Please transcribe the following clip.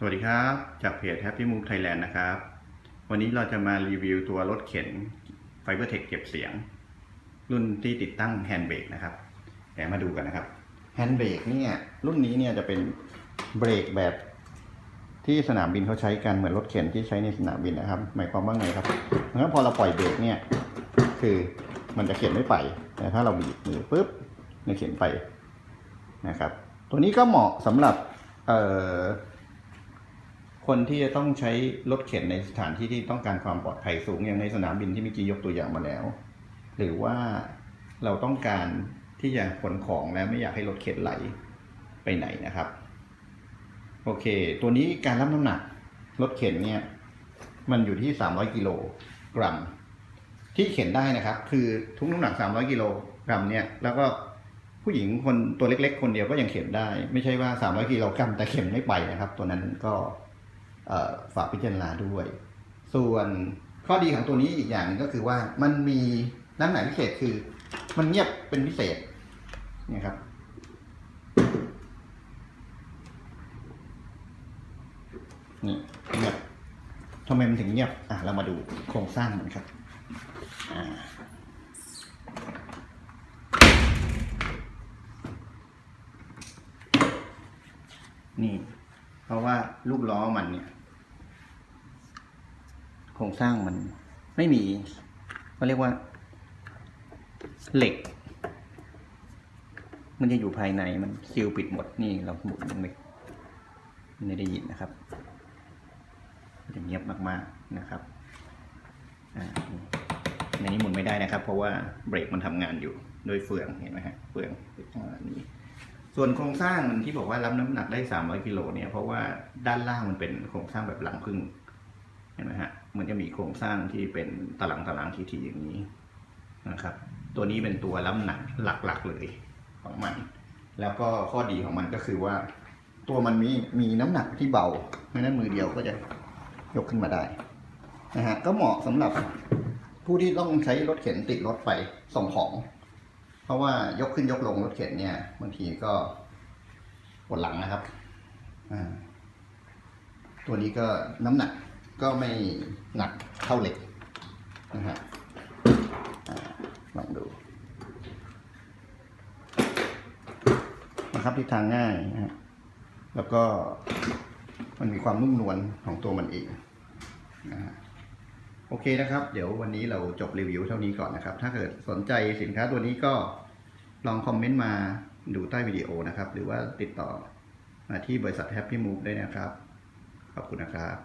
สวัสดีครับ จากเพจ Happy Move Thailand นะครับ วันนี้เราจะมารีวิวตัวรถเข็น FiberTech เก็บเสียง รุ่นที่ติดตั้งแฮนด์เบรกนะครับเดี๋ยวมาดูกันนะครับแฮนด์เบรกเนี่ยรุ่นนี้เนี่ยจะเป็นเบรกแบบที่สนามบินเขาใช้กันเหมือนรถเข็นที่ใช้ในสนามบินนะครับ หมายความว่าไงครับงั้นพอเราปล่อยเบรกเนี่ยคือมันจะเข็นไม่ไปแต่ถ้าเราบีบมือปุ๊บมันเข็นไปนะครับ ตัวนี้ก็เหมาะสำหรับเอ่อ คนที่จะต้องใช้รถเข็นในสถานที่ที่ต้องการความปลอดภัยสูงอย่างในสนามบินที่มื่อกี้ยกตัวอย่างมาแล้ว หรือว่าเราต้องการที่จะขนของแล้วไม่อยากให้รถเข็นไหลไปไหนนะครับ โอเค ตัวนี้การรับน้ำหนักรถเข็นเนี่ยมันอยู่ที่ 300 กิโลกรัม ที่เข็นได้นะครับ คือทุกน้ำหนัก 300 กิโลกรัมเนี่ยแล้วก็ผู้หญิงคนตัวเล็ก ๆ คนเดียวก็ยังเข็นได้ ไม่ใช่ว่า 300 กิโลกรัมแต่เข็นไม่ไปนะครับ ตัวนั้นก็ ฝากพิจารณาด้วย ส่วนข้อดีของตัวนี้อีกอย่างนึงก็คือว่ามันมีน้ำหนักพิเศษคือ มันเงียบเป็นพิเศษนี่ครับ นี่เงียบทำไมมันถึงเงียบ อะ เรามาดูโครงสร้างมันครับ อ่านี่ เพราะว่าลูกล้อมันเนี่ย โครงสร้างมันไม่มีเขาเรียกว่า เหล็ก มันจะอยู่ภายในมันซีลปิดหมดนี่เราหมุนมันไม่ไม่ได้ยินนะครับมันจะเงียบมากๆนะครับอ่านี่ในนี้หมุนไม่ได้นะครับ เพราะว่าเบรกมันทำงานอยู่โดยเฟืองเห็นไหมฮะเฟืองอนี่ส่วนโครงสร้างมันที่บอกว่ารับน้ำหนักได้ 300กิโลเนี่ยเพราะว่าด้านล่างมันเป็นโครงสร้างแบบหลังพึ่ง ห็นไหมฮะมันจะมีโครงสร้างที่เป็นตารางตารางทีๆอย่างนี้นะครับ ตัวนี้เป็นตัวรับน้ำหนักหลักๆเลยของมัน แล้วก็ข้อดีของมันก็คือว่า ตัวมันมีมีน้ำหนักที่เบาเพราะนั้นมือเดียวก็จะยกขึ้นมาได้นะฮะก็เหมาะสำหรับผู้ที่ต้องใช้รถเข็นติดรถไปส่งของ เพราะว่ายกขึ้นยกลงรถเข็นเนี่ยบางทีก็ปวดหลังนะครับอ่าตัวนี้ก็น้ำหนัก ก็ไม่หนักเท่าเหล็กนะฮะลองดูนะครับทิศทางง่ายนะฮะแล้วก็มันมีความนุ่มนวลของตัวมันเองนะฮะโอเคนะครับ เดี๋ยววันนี้เราจบรีวิวเท่านี้ก่อนนะครับ ถ้าเกิดสนใจสินค้าตัวนี้ก็ลองคอมเมนต์มาดูใต้วิดีโอนะครับ หรือว่าติดต่อมาที่บริษัท Happy Move ได้นะครับ ขอบคุณนะครับ